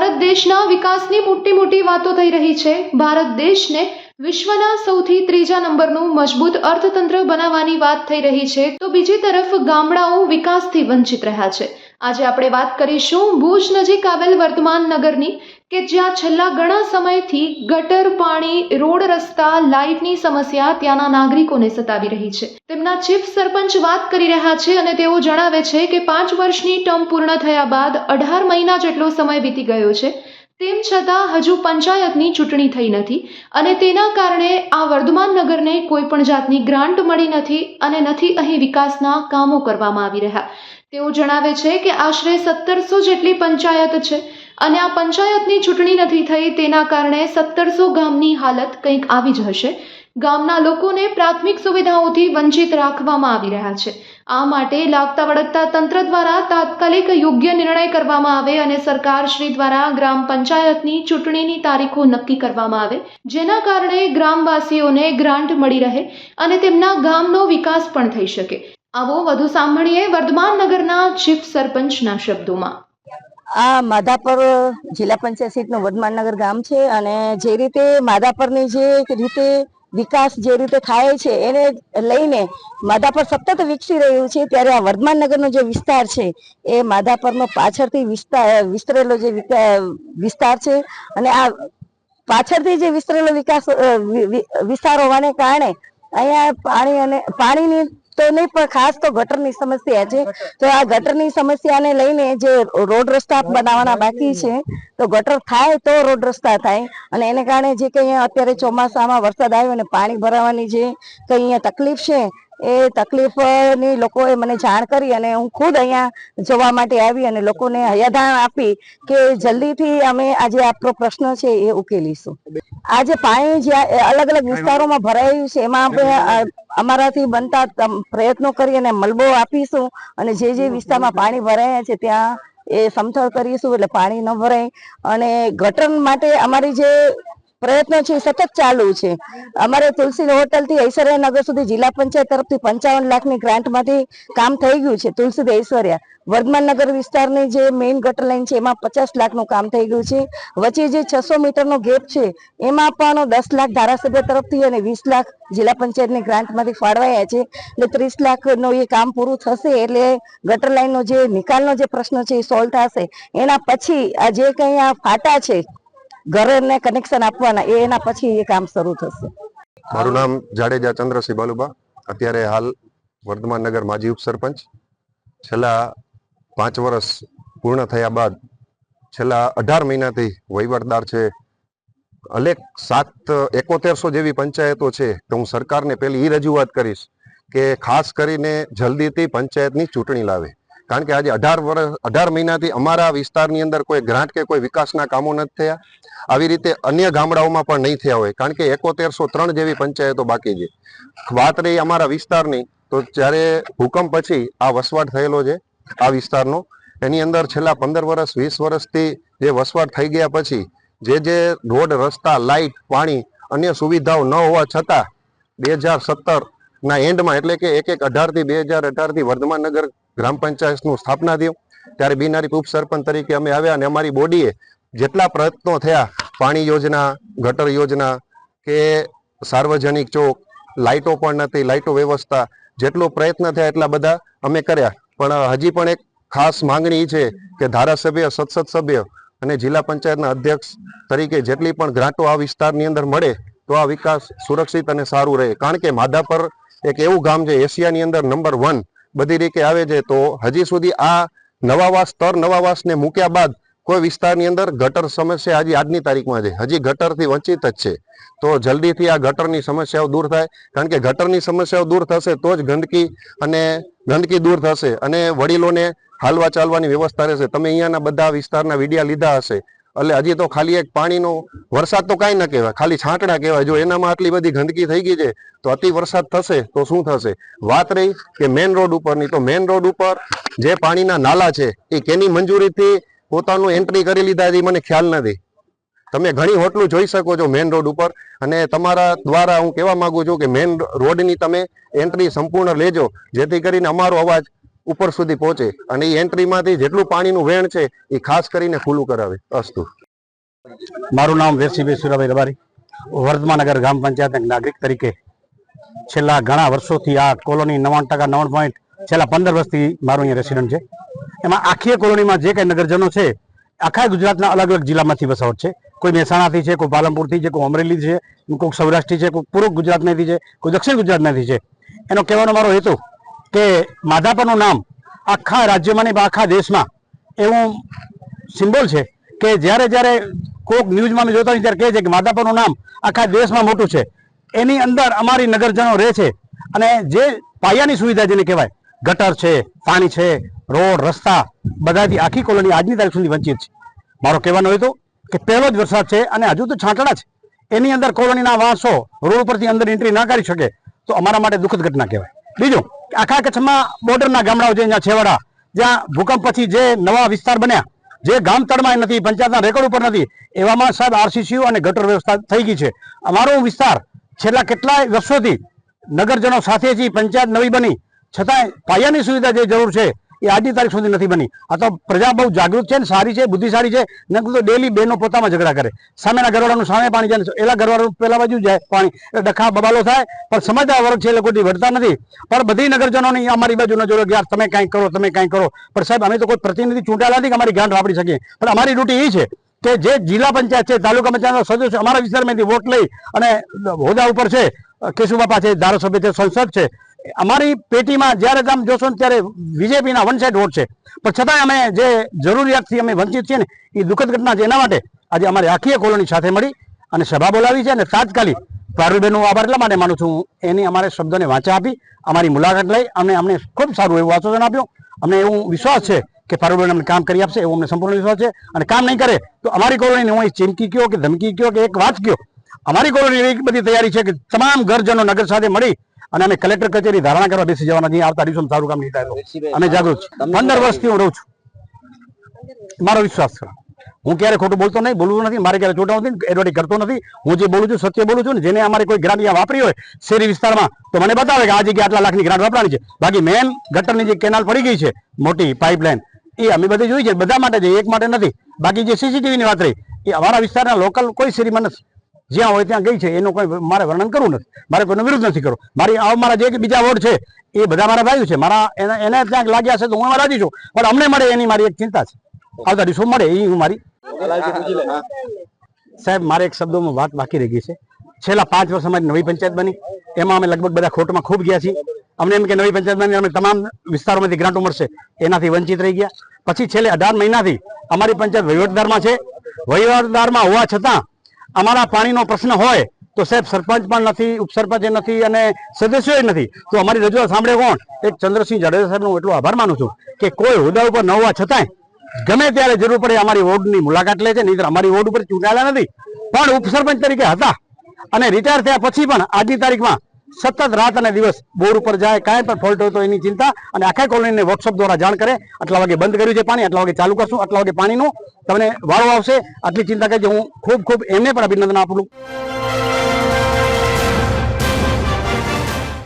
ભારત દેશના વિકાસની મોટી મોટી વાતો થઈ રહી છે. ભારત દેશને વિશ્વના સૌથી ત્રીજા નંબરનું મજબૂત અર્થતંત્ર બનાવવાની વાત થઈ રહી છે. તો બીજી તરફ ગામડાઓ વિકાસથી વંચિત રહ્યા છે. આજે આપણે વાત કરીશું ભુજ નજીક આવેલ વર્તમાન નગરની કે જ્યાં છેલ્લા ઘણા સમયથી ગટર, પાણી, રોડ રસ્તા, લાઇટની સમસ્યા ત્યાંના નાગરિકોને સતાવી રહી છે. તેમના ચીફ સરપંચ વાત કરી રહ્યા છે અને તેઓ જણાવે છે કે પાંચ વર્ષની ટર્મ પૂર્ણ થયા બાદ અઢાર મહિના જેટલો સમય વીતી ગયો છે. તેમ છતાં હજુ પંચાયતની ચૂંટણી થઈ નથી અને તેના કારણે આ વર્ધમાન નગરને કોઈ પણ જાતની ગ્રાન્ટ મળી નથી અને નથી અહીં વિકાસના કામો કરવામાં આવી રહ્યા. તેઓ જણાવે છે કે આશરે સત્તરસો જેટલી પંચાયત છે. અને આ પંચાયતની ચૂંટણી નથી થઈ, તેના કારણે સત્તરસો ગામની હાલત કંઈક આવી જ હશે. ગામના લોકોને પ્રાથમિક સુવિધાઓથી વંચિત રાખવામાં આવી રહ્યા છે. આ માટે લાગતા વળગતા તંત્ર દ્વારા તાત્કાલિક યોગ્ય નિર્ણય કરવામાં આવે અને સરકાર શ્રી દ્વારા ગ્રામ પંચાયતની ચૂંટણીની તારીખો નક્કી કરવામાં આવે, જેના કારણે ગ્રામવાસીઓને ગ્રાન્ટ મળી રહે અને તેમના ગામનો વિકાસ પણ થઈ શકે. આવો વધુ સાંભળીએ વર્ધમાન નગરના ચીફ સરપંચના શબ્દોમાં. આ માધાપર જિલ્લા પંચાયત સીટનું વડમાનનગર ગામ છે અને જે રીતે માધાપરની જે રીતે વિકાસ જે રીતે થાય છે એને લઈને માધાપર સતત વિકસી રહ્યું છે, ત્યારે આ વર્ધમાનનગરનો જે વિસ્તાર છે એ માધાપરનો પાછળથી વિસ્તાર વિસ્તરેલો જે વિસ્તાર છે અને આ પાછળથી જે વિસ્તરેલો વિકાસ વિસ્તાર હોવાને કારણે અહીંયા પાણી અને, પાણીની તો નહીં પણ ખાસ તો ગટરની સમસ્યા છે. તો આ ગટરની સમસ્યાને લઈને જે રોડ રસ્તા બનાવવાના બાકી છે તો ગટર થાય તો રોડ રસ્તા થાય. અને એને કારણે જે કંઈ અત્યારે ચોમાસામાં વરસાદ આવ્યો અને પાણી ભરાવાની જે કંઈ અહીંયા તકલીફ છે એ તકલીફની લોકોએ મને જાણ કરી અને હું ખુદ અહીંયા જોવા માટે આવી અને લોકોને હયાધાણ આપી કે જલ્દીથી અમે આજે આપણો પ્રશ્ન છે એ ઉકેલીશું. આજે પાણી જ્યાં અલગ અલગ વિસ્તારોમાં ભરાયું છે, એમાં આપણે અમારાથી બનતા પ્રયત્નો કરી અને મલબો આપીશું અને જે જે વિસ્તારમાં પાણી ભરાયા છે ત્યાં એ સમથળ કરીશું એટલે પાણી ન ભરાય. અને ગટર માટે અમારી જે પ્રયત્નો છે સતત ચાલુ છે. અમારે તુલસી હોટલથી ઐશ્વર્યા નગર સુધી જિલ્લા પંચાયત તરફથી પંચાવન લાખની ગ્રાન્ટમાંથી કામ થઈ ગયું છે, તુલસી ઐશ્વર્યા. વર્ધમાન નગર વિસ્તારની જે મેઇન ગટર લાઈન છે, એમાં પચાસ લાખનું કામ થઈ ગયું છે. વચ્ચે જે છસો મીટરનો ગેપ છે, એમાં પણ દસ લાખ ધારાસભ્ય તરફથી અને વીસ લાખ જિલ્લા પંચાયતની ગ્રાન્ટમાંથી ફાળવાયા છે. એટલે ત્રીસ લાખનું એ કામ પૂરું થશે, એટલે ગટર લાઈનનો જે નિકાલનો જે પ્રશ્ન છે, એ સોલ્વ થશે. એના પછી આ જે કંઈ આ ફાટા છે ઘરને કનેક્શન આપવાના એના પછી એ કામ શરૂ થશે. મારું નામ જાડેજા ચંદ્રસિંહ બાલુબા. અત્યારે હાલ વર્ધમાન નગર માજી ઉપસરપંચ. છેલ્લા પાંચ વર્ષ પૂર્ણ થયા બાદ છેલ્લા અઢાર મહિનાથી વહીવટદાર છે. અલેક સાત, એકોતેરસો જેવી પંચાયતો છે તો હું સરકારને પેલી એ રજૂઆત કરીશ કે ખાસ કરીને જલ્દીથી પંચાયતની ચૂંટણી લાવે. કારણ કે આજે અઢાર વર્ષ, અઢાર મહિનાથી અમારા વિસ્તારની અંદર કોઈ ગ્રાન્ટ કે કોઈ વિકાસના કામો નથી થયા. આવી રીતે અન્ય ગામડાઓમાં પણ નહીં થયા હોય. કારણ કે એકોતેરસો ત્રણ જેવી પંચાયતો બાકી છે. વાત રહી અમારા વિસ્તારની, તો જ્યારે ભૂકંપ પછી આ વસવાટ થયેલો છે, આ વિસ્તારનો, એની અંદર છેલ્લા પંદર વર્ષ, વીસ વર્ષથી જે વસવાટ થઈ ગયા પછી, જે જે રોડ, રસ્તા લાઇટ પાણી, અન્ય સુવિધાઓ ન હોવા છતાં, બે હજાર સત્તરના એન્ડમાં, એટલે કે એક એક અઢારથી, બે હજાર અઢારથી વર્ધમાન નગર ગ્રામ પંચાયતનું સ્થાપના થયું. ત્યારે બિનારી ઉપસરપંચ તરીકે અમે આવ્યા અને અમારી બોડીએ જેટલા પ્રયત્નો થયા, પાણી યોજના, ગટર યોજના કે સાર્વજનિક ચોક, લાઇટો પણ નથી લાઇટો વ્યવસ્થા, જેટલો પ્રયત્ન થયા એટલા બધા અમે કર્યા. પણ હજી પણ એક ખાસ માંગણી છે કે ધારાસભ્ય સંસદ સભ્ય અને જિલ્લા પંચાયતના અધ્યક્ષ તરીકે જેટલી પણ ગ્રાન્ટો આ વિસ્તારની અંદર મળે, તો આ વિકાસ સુરક્ષિત અને સારું રહે. કારણ કે માધાપર એક એવું ગામ છે, એશિયાની અંદર નંબર વન. બધી રીતે આવે છે, તો હજી સુધી આ નવાવાસ સ્તર, નવાવાસને મૂક્યા બાદ કોઈ વિસ્તારની અંદર ગટર સમસ્યા હજી આજની તારીખમાં છે. હજી ગટરથી વંચિત જ છે. તો જલ્દીથી આ ગટરની સમસ્યાઓ દૂર થાય. કારણ કે ગટરની સમસ્યાઓ દૂર થશે તો જ ગંદકી અને ગંદકી દૂર થશે અને વડીલોને હાલવા ચાલવાની વ્યવસ્થા રહેશે. તમે અહીંયાના બધા વિસ્તારના વિડિયા લીધા હશે. એટલે હજી તો ખાલી એક પાણીનો વરસાદ તો કાંઈ ન કહેવાય. ખાલી છાંટડા કહેવાય. જો એનામાં આટલી બધી ગંદકી થઈ ગઈ છે, તો અતિ વરસાદ થશે તો શું થશે? વાત રહી કે મેન રોડ ઉપરની. તો મેન રોડ ઉપર જે પાણીના નાલા છે, એ કેની મંજૂરીથી પોતાનું એન્ટ્રી કરી લીધા એ મને ખ્યાલ નથી. તમે ઘણી હોટલો જોઈ શકો છો મેન રોડ ઉપર. અને તમારા દ્વારા હું કહેવા માગું છું કે મેન રોડની તમે એન્ટ્રી સંપૂર્ણ લેજો. જેથી કરીને અમારો અવાજ ઉપર સુધી પહોંચે અને એ એન્ટ્રીમાંથી જેટલું પાણીનું વેણ છે, એ ખાસ કરીને ખુલ્લું કરાવે, અસ્તુ. મારું નામ વેરસીભાઈ સુરાભાઈ રબારી, વર્ધમાનગર ગ્રામ પંચાયત નાગરિક તરીકે છેલ્લા ઘણા વર્ષોથી આ કોલોની નવ્વાણું ટકા નવ્વાણું પોઈન્ટ છેલ્લા પંદર વર્ષથી મારું અહીંયા રેસિડન્ટ છે. એમાં આખી કોલોનીમાં જે કઈ નગરજનો છે, આખા ગુજરાતના અલગ અલગ જિલ્લામાંથી વસાવટ છે. કોઈ મહેસાણાથી છે, કોઈ પાલનપુરથી છે, કોઈ અમરેલી છે, કોઈ સૌરાષ્ટ્રથી છે, કોઈ પૂર્વ ગુજરાતમાંથી છે, કોઈ દક્ષિણ ગુજરાતમાંથી છે. એનો કહેવાનો મારો હેતુ કે માધાપરનું નામ આખા રાજ્યમાં ને આખા દેશમાં એવું સિમ્બોલ છે કે જ્યારે જ્યારે કોઈક ન્યૂઝમાં અમે જોતા ત્યારે કહે છે કે માધાપરનું નામ આખા દેશમાં મોટું છે. એની અંદર અમારી નગરજનો રહે છે અને જે પાયાની સુવિધા જેને કહેવાય, ગટર છે, પાણી છે, રોડ, રસ્તા, બધાથી આખી કોલોની આજની તારીખ સુધી વંચિત છે. મારો કહેવાનો હતો કે પહેલો જ વરસાદ છે અને હજુ તો છાંટડા છે એની અંદર કોલોનીના વાંસો રોડ ઉપરથી અંદર એન્ટ્રી ના કરી શકે તો અમારા માટે દુઃખદ ઘટના કહેવાય. બીજું આખા કચ્છમાં બોર્ડરના ગામડાઓ છે, અહીંયા છેવાડા, જ્યાં ભૂકંપ પછી જે નવા વિસ્તાર બન્યા, જે ગામ તળમાં નથી, પંચાયતના રેકોર્ડ ઉપર નથી, એવામાં સાહેબ આરસીસીયુ અને ગટર વ્યવસ્થા થઈ ગઈ છે. અમારો વિસ્તાર છેલ્લા કેટલાય વર્ષોથી નગરજનો સાથે જ પંચાયત નવી બની. છતાંય પાયાની સુવિધા જે જરૂર છે એ આજની તારીખ સુધી નથી બની. આ તો પ્રજા બહુ જાગૃત છે ને, સારી છે, બુદ્ધિશાળી છે. ન તો ડેલી બેનો પોતામાં ઝઘડા કરે. સામેના ઘરવાળાનું સામે પાણી જાય એલા ઘરવાળાનું પેલા બાજુ જાય પાણી. એટલે ડખા બબાલો થાય, પણ સમજદાર વર્ગ છે એ લોકોથી વળતા નથી. પણ બધી નગરજનોની અમારી બાજુ ન જોડો કે યાર, તમે કાંઈક કરો, તમે કાંઈક કરો. પણ સાહેબ, અમે તો કોઈ પ્રતિનિધિ ચૂંટાયેલા નથી કે અમારી ગાંઠ વાપરી શકીએ. પણ અમારી ડ્યુટી એ છે કે જે જિલ્લા પંચાયત છે, તાલુકા પંચાયતના સદસ્ય અમારા વિસ્તારમાંથી વોટ લઈ અને હોદ્દા ઉપર છે, કેશુબાપા છે, ધારાસભ્ય છે, સંસદ છે અમારી પેટીમાં જ્યારે તમે જોશો ને ત્યારે બીજેપીના વન સાઈડ વોટ છે. પણ છતાંય અમે જે જરૂરિયાતથી અમે વંચિત છીએ ને, એ દુઃખદ ઘટના છે. એના માટે આજે અમારી આખી કોલોની સાથે મળી અને સભા બોલાવી છે અને તાત્કાલિક પારુલબેનનો આભાર એટલા માટે માનું છું એની અમારે શબ્દોને વાંચા આપી, અમારી મુલાકાત લઈ અને અમને ખૂબ સારું એવું આશ્વાસન આપ્યું. અમને એવું વિશ્વાસ છે કે પારુલબેન અમને કામ કરી આપશે, એવો અમને સંપૂર્ણ વિશ્વાસ છે. અને કામ નહીં કરે તો અમારી કોલોનીને હું ચીમકી કયો કે ધમકી કયો કે એક વાત કયો અમારી કોલોની એવી બધી તૈયારી છે કે તમામ ઘરજનો નગર સાથે મળી અને અમે કલેક્ટર કચેરી ધારણા કરવા બેસી જવાના છીએ. આવતા દિવસોમાં સારું કામ નહીં થાય અમે જાગૃત પંદર વર્ષથી હું રહું છું. મારો વિશ્વાસ છે. હું ક્યારે ખોટું બોલતો નહીં બોલવું નથી મારે ક્યારે ચોટાવું નથી એડવર્ટી કરતો નથી. હું જે બોલું છું સત્ય બોલું છું ને જેને અમારે કોઈ ગ્રાન્ટ વાપરી હોય શહેરી વિસ્તારમાં તો મને બતાવે કે આ જગ્યાએ આટલા લાખની ગ્રાન્ટ વાપરવાની છે. બાકી મેન ગટરની જે કેનાલ પડી ગઈ છે મોટી પાઇપલાઇન એ અમે બધી જોઈ છે. બધા માટે છે એક માટે નથી. બાકી જે સીસીટીવીની વાત રહી એ અમારા વિસ્તારના લોકલ કોઈ શેરીમાં નથી. જ્યાં હોય ત્યાં ગઈ છે, એનું કોઈ મારે વર્ણન કરવું નથી. મારે કોઈનો વિરોધ નથી કરવો. મારી આ મારા જે બીજા વોર્ડ છે, એ બધા મારા ભાઈઓ છે. મારા એને એને ત્યાં લાગ્યા છે તો હું રાજી છું. પણ અમને મળે એની મારી એક ચિંતા છે. આવતા દિવસો મળે, એ હું મારી સાહેબ, મારે એક શબ્દોમાં વાત બાકી રહી ગઈ છે. છેલ્લા પાંચ વર્ષ અમારી નવી પંચાયત બની. એમાં અમે લગભગ બધા ખોટમાં ખૂબ ગયા છીએ. અમને એમ કે નવી પંચાયત બની અમે તમામ વિસ્તારોમાંથી ગ્રાન્ટો મળશે. એનાથી વંચિત રહી ગયા. પછી છેલ્લે અઢાર મહિનાથી અમારી પંચાયત વહીવટદારમાં છે. વહીવટદારમાં હોવા છતાં અમારા પાણીનો પ્રશ્ન હોય તો સાહેબ સરપંચ પણ નથી, ઉપસરપંચ નથી અને સદસ્યો નથી. તો અમારી રજૂઆત સાંભળે કોણ? એક ચંદ્રસિંહ જાડેજા સાહેબનો એટલો આભાર માનું છું કે કોઈ હોદ્દા ઉપર ન હોવા છતાંય ગમે ત્યારે જરૂર પડે અમારી વોર્ડની મુલાકાત લે છે, નહીં અમારી વોર્ડ ઉપર ચૂંટાયેલા નથી. પણ ઉપસરપંચ તરીકે હતા અને રિટાયર થયા પછી પણ આજની તારીખમાં સતત રાત અને દિવસ બોર ઉપર જાય, કાંઈ પણ ફોલ્ટ હોય તો એની ચિંતા. અને આખા કોલોનીને વર્કશોપ દ્વારા જાણ કરે. આટલા વાગે બંધ કર્યું છે પાણી, આટલા વાગે ચાલુ કરશું, આટલા વાગે પાણીનું. તમને વાળો આવશે. આટલી ચિંતા કરજો. હું ખૂબ ખૂબ એમને પણ અભિનંદન આપું